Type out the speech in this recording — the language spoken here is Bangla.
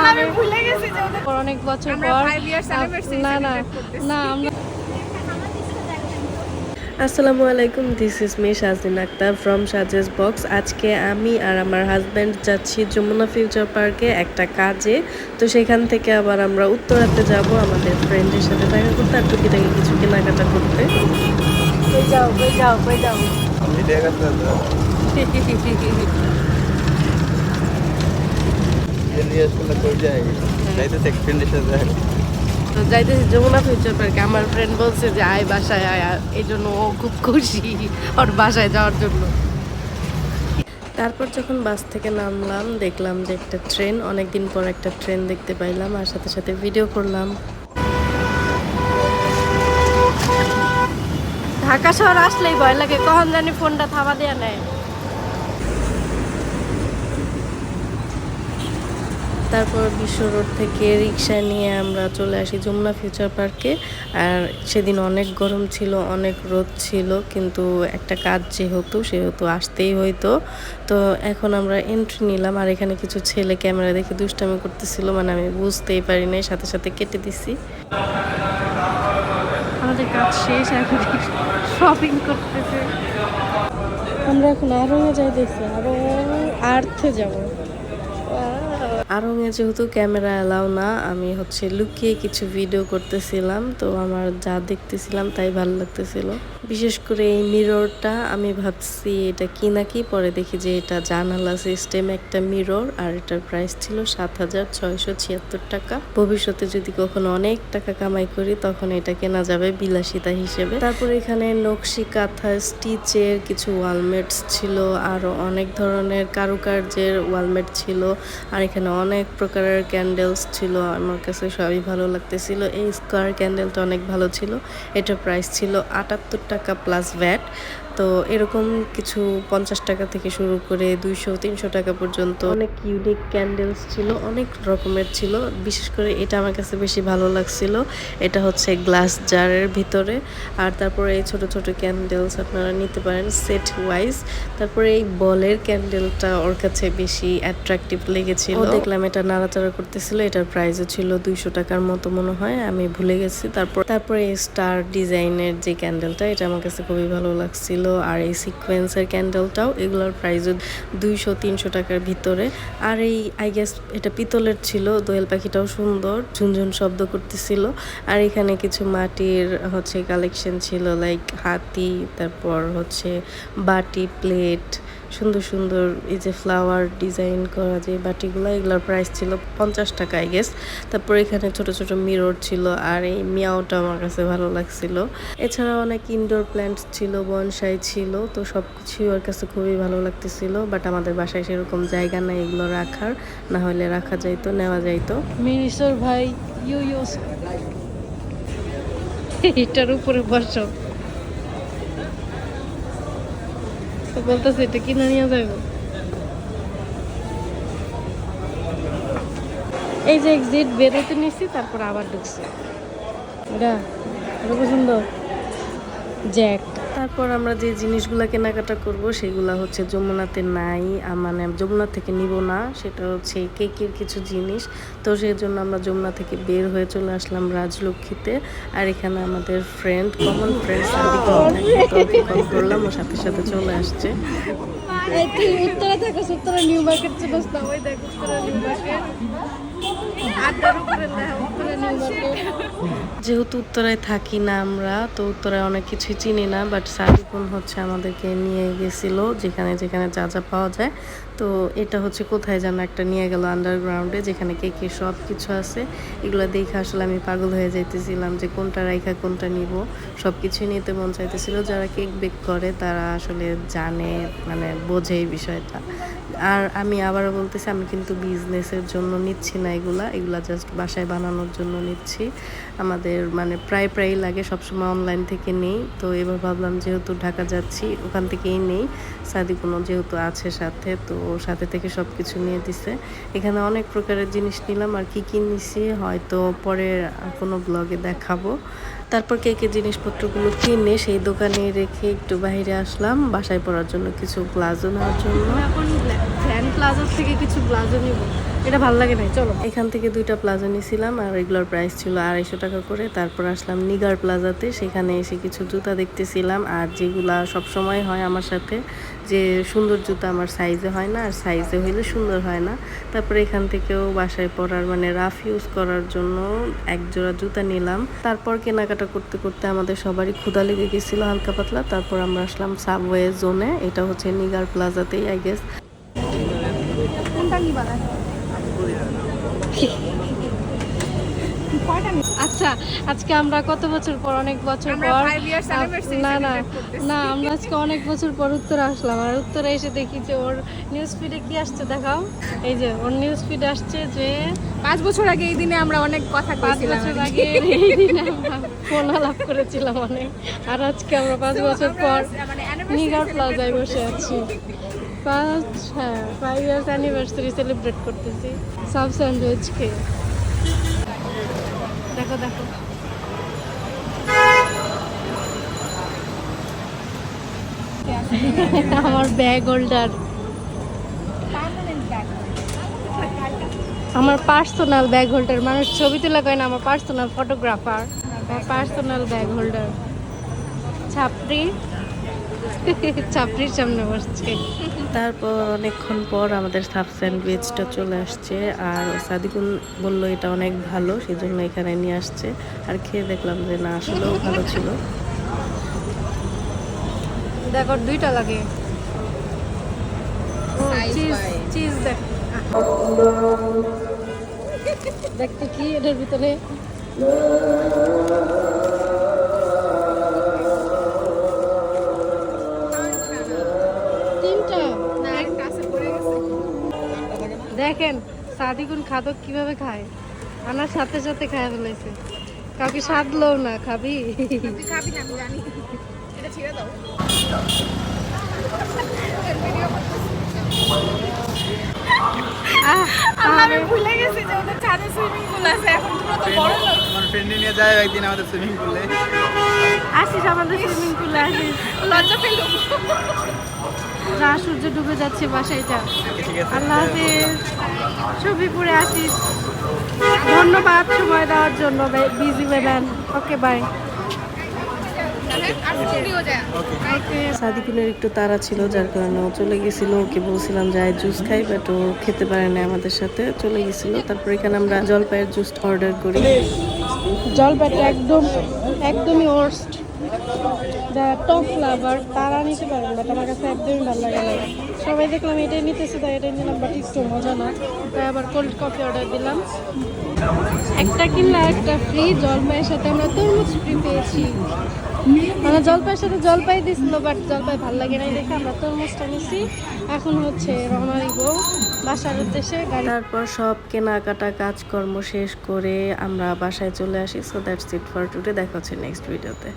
আমি ভুলে গেছি যে অনেক বছর পর না না না আমরা আসসালামু আলাইকুম this is me Shajdin Akhtar from such as box আজকে আমি আর আমার হাজব্যান্ড যাচ্ছি যমুনা ফিউচার পার্কে একটা কাজে। তো সেখান থেকে আবার আমরা উত্তরাতে যাব আমাদের ফ্রেন্ডের সাথে দেখা করতে আর টুকিটাকি কিছু কেনাকাটা করতে। কই যাও কই যাও কই যাও তো যাইতেছি যমুনা ফিউচার পার্কে। আমার ফ্রেন্ড বলছে যে আয় বাসায় আয় এই জন্য ও খুব খুশি ওর বাসায় যাওয়ার জন্য। তারপর যখন বাস থেকে নামলাম দেখলাম যে একটা ট্রেন অনেকদিন পর একটা ট্রেন দেখতে পাইলাম আর সাথে সাথে ভিডিও করলাম। ঢাকা শহর আসলেই ভয় লাগে কখন জানি ফোনটা থামা দেয়া নেয় তারপর বিশ্ব রোড থেকে রিক্সা নিয়ে আমরা চলে আসি যমুনা ফিউচার পার্কে। আর সেদিন অনেক গরম ছিল অনেক রোদ ছিল কিন্তু একটা কাজ যেহেতু সেহেতু আসতেই হইতো। তো এখন আমরা এন্ট্রি নিলাম আর এখানে কিছু ছেলে ক্যামেরা দেখে দুষ্টামি করতেছিল মানে আমি বুঝতেই পারি নাই সাথে সাথে কেটে দিছি। আমাদের কাজ শেষ এখন শপিং করতেছে। আমরা এখন আরও যাইতেছি আরও আর্থে যাব। আরঙে যেহেতু ক্যামেরা অ্যালাউ না, আমি হচ্ছে লুকিয়ে কিছু ভিডিও করতেছিলাম, তো আমার যা দেখতেছিলাম তাই ভালো লাগতেছিল। বিশেষ করে এই মিররটা আমি ভাবছি এটা কি নাকি পরে দেখি যে এটা জানালা সিস্টেম একটা মিরর আর এটার প্রাইস ছিল সাত হাজার ছয়শো ছিয়াত্তর টাকা। ভবিষ্যতে যদি কখনো অনেক টাকা কামাই করি, তখন এটা কেনা যাবে বিলাসিতা হিসেবে। তারপর এখানে নকশি, কাঁথা, স্টিচের কিছু ওয়ালমেটস ছিল, আরও অনেক ধরনের কারুকার্যের ওয়ালমেট ছিল, আর এখানে অনেক প্রকারের ক্যান্ডেলস ছিল, আমার কাছে সবই ভালো লাগতেছিল। এই স্কোয়ার ক্যান্ডেলটা অনেক ভালো ছিল। এটার প্রাইস ছিল আটাত্তর টাকা প্লাস ভ্যাট তো এরকম কিছু পঞ্চাশ টাকা থেকে শুরু করে দুইশো, তিনশো টাকা পর্যন্ত। অনেক ইউনিক ক্যান্ডেলস ছিল, অনেক রকমের ছিল। বিশেষ করে এটা আমার কাছে বেশি ভালো লাগছিল। এটা হচ্ছে গ্লাস জারের ভিতরে। আর তারপরে এই ছোট ছোট ক্যান্ডেলস আপনারা নিতে পারেন সেট ওয়াইজ তারপরে এই বলের ক্যান্ডেলটা ওর কাছে বেশি অ্যাট্রাকটিভ লেগেছিল। দেখলাম এটা নাড়াচাড়া করতেছিল, এটার প্রাইসও ছিল দুইশো টাকার মতো মনে হয়, আমি ভুলে গেছি। তারপর, তারপরে স্টার ডিজাইনের যে ক্যান্ডেলটা এটা আমার কাছে খুবই ভালো লাগছিল। আর এই সিকোয়েন্সের ক্যান্ডেলটাও এগুলোর প্রাইসও দুইশো, তিনশো টাকার ভিতরে। আর এই আই গেস এটা পিতলের ছিল, দোয়েল পাখিটাও সুন্দর, ঝুনঝুন শব্দ করতেছিল। আর এখানে কিছু মাটির হচ্ছে কালেকশন ছিল লাইক হাতি, তারপর হচ্ছে বাটি প্লেট সুন্দর সুন্দর এই যে ফ্লাওয়ার ডিজাইন করা যে বাটিগুলো, এগুলোর প্রাইস ছিল পঞ্চাশ টাকা আই গেস তারপর এখানে ছোট ছোট মিরর ছিল আর এই মিয়াওটা আমার কাছে ভালো লাগছিল। এছাড়া অনেক ইনডোর প্ল্যান্টস ছিল বনসাই ছিল, তো সব কিছুই ওর কাছে খুবই ভালো লাগতেছিল। বাট আমাদের বাসায় সেরকম জায়গা নাই এগুলো রাখার, না হলে রাখা যাইতো, নেওয়া যাইতো। মিনিসর ভাই ইউ ইউ এটার উপরে বসো তো বলতেছে, এটা কিনে নিয়ে যাব এই যে এক্সিট বেরোতে নিচ্ছি তারপর আবার ঢুকছি। এটা পছন্দ? জ্যাক। তারপর আমরা যে জিনিসগুলো কেনাকাটা করব সেগুলো হচ্ছে যমুনাতে নাই মানে যমুনা থেকে নিব না সেটা হচ্ছে কেকের কিছু জিনিস। তো সেই জন্য আমরা যমুনা থেকে বের হয়ে চলে আসলাম রাজলক্ষ্মীতে আর এখানে আমাদের ফ্রেন্ড কমন ফ্রেন্ড কল করলাম ওর সাথে সাথে চলে আসছে। উত্তরা থাকো উত্তরা নিউ মার্কেট চলে আসতাম ওই দেখ উত্তরা নিউ মার্কেট। যেহেতু উত্তরায় থাকি না আমরা, তো উত্তরায় অনেক কিছুই চিনি না বাট সাদিকুন হচ্ছে আমাদেরকে নিয়ে গেছিল, যেখানে যেখানে যা যা পাওয়া যায়। তো এটা হচ্ছে কোথায় যেন একটা নিয়ে গেল আন্ডারগ্রাউন্ডে যেখানে কেকে সব কিছু আছে। এগুলো দেখে আসলে আমি পাগল হয়ে যাইতেছিলাম যে কোনটা রাইখা, কোনটা নিব। সব কিছুই নিতে মন চাইতেছিল, যারা কেক বেক করে তারা আসলে জানে মানে বোঝে এই বিষয়টা। আর আমি আবারও বলতেছি, আমি কিন্তু বিজনেসের জন্য নিচ্ছি না এগুলা। এগুলা জাস্ট বাসায় বানানোর জন্য নিচ্ছি। আমাদের মানে প্রায় প্রায় লাগে, সবসময় অনলাইন থেকে নেই। তো এবার ভাবলাম যেহেতু ঢাকা যাচ্ছি, ওখান থেকেই নেই। সাদি কোনো যেহেতু আছে সাথে, তো সাথে থেকে সব কিছু নিয়ে দিছে। এখানে অনেক প্রকারের জিনিস নিলাম আর কি কি নিছি, হয়তো পরে কোনো ব্লগে দেখাবো। তারপর কে কে জিনিসপত্রগুলো কিনে সেই দোকানে রেখে একটু বাইরে আসলাম, বাসায় পড়ার জন্য কিছু প্লাজো নেওয়ার জন্য। প্লাজার থেকে কিছু প্লাজো নিব। এটা ভালো লাগে নাই, চলো। এখান থেকে দুইটা প্লাজো নিয়েছিলাম আর এগুলোর প্রাইস ছিল আড়াইশো টাকা করে। তারপর আসলাম নিগার প্লাজাতে সেখানে এসে কিছু জুতা দেখতেছিলাম আর যেগুলা সব সময় হয় আমার সাথে, যে সুন্দর জুতা আমার সাইজে হয় না আর সাইজে হইলে সুন্দর হয় না। তারপরে এখান থেকেও বাসায় পরার মানে রাফ ইউজ করার জন্য এক জোড়া জুতা নিলাম। তারপর কেনাকাটা করতে করতে আমাদের সবারই ক্ষুধা লেগে গেছিল হালকা পাতলা। তারপর আমরা আসলাম সাবওয়ে জোনে এটা হচ্ছে নিগার প্লাজাতেই আই গেস আচ্ছা আজকে আমরা কত বছর পর? অনেক বছর পর? না না না আমরা আজকে অনেক বছর পর উত্তরে আসলাম। আর উত্তরে এসে দেখি যে ওর নিউজ ফিডে কি আসছে দেখাও। এই যে ওর নিউজ ফিডে আসছে যে পাঁচ বছর আগে এই দিনে আমরা অনেক কথা পাঁচ বছর আগে এই দিনে আমরা ফোন আলাপ করেছিলাম অনেক। আর আজকে আমরা পাঁচ বছর পর মানে নিগার প্লাজায় বসে আছি। হ্যাঁ অ্যানিভার্সারি সেলিব্রেট করতেছি। দেখো দেখো। আমার আমার পার্সোনাল ব্যাগ হোল্ডার মানুষ ছবি তোলা কয় না, আমার personal photographer personal bag holder ছাপড়ি। ছাপড়ির সামনে বসছে। তারপর অনেকক্ষণ পর আমাদের সাব স্যান্ডউইচটা চলে আসছে আর সাদিকুল বলল এটা অনেক ভালো সেই জন্য এখানে নিয়ে আসছে। আর খেয়ে দেখলাম যে না আসলেও ভালো ছিল। দেখো দুইটা লাগে। চিজ দেখ। দেখতে কি এটার ভিতরে? দেখেন সাদিগুন খাদক কীভাবে খায় আনার সাথে সাথে খায় ফেলেছে কাউকে সাধলেও না খাবি খাবি না, আমি জানি। এটা ছেড়ে দাও। আমি ভুলে গেছি যে ওদের ছাদে সুইমিং পুল আছে এখন তোমরা তো বড় লোক। আমার ফ্রেন্ডে নিয়ে যায় একদিন আমাদের সুইমিং পুলে আসিস আমাদের সুইমিং পুলে আসিস। লজ্জা যা সূর্য ডুবে যাচ্ছে বাসায় যা। আল্লাহ হাফিজ। ছবি পরে আসিস। ধন্যবাদ সময় দেওয়ার জন্য busy man okay bye studio একটু তাড়া ছিল, যার কারণে চলে গেছিল। ওকে বলছিলাম যে জুস খাই। বাট ও খেতে পারে না আমাদের সাথে, চলে গেছিল। তারপর এখানে আমরা জলপাইয়ের জুস অর্ডার করি। জলপাইটা একদম, একদমই ওর্স্ট যারা টপ ফ্লাভার তারা নিতে পারবে না আমার কাছে একদমই ভালো লাগে না। সবাই দেখলাম এটাই নিতেছে, তাই এটাই নিলাম বাট একটু মজা না। তাই আবার কোল্ড কফি অর্ডার দিলাম। একটা কিনলে একটা ফ্রি জলপাইয়ের সাথে আমরা তরমুজ ফ্রি পেয়েছি। মানে জলপাইয়ের সাথে জলপাই দিছিল বাট জলপাই ভালো লাগে নাই দেখে আমরা তরমুজটা নিছি। এখন হচ্ছে রওনা দিব বাসার উদ্দেশ্যে তারপর সব কেনাকাটা কাজকর্ম শেষ করে আমরা বাসায় চলে আসি so that's it for today দেখা হচ্ছে নেক্সট ভিডিওতে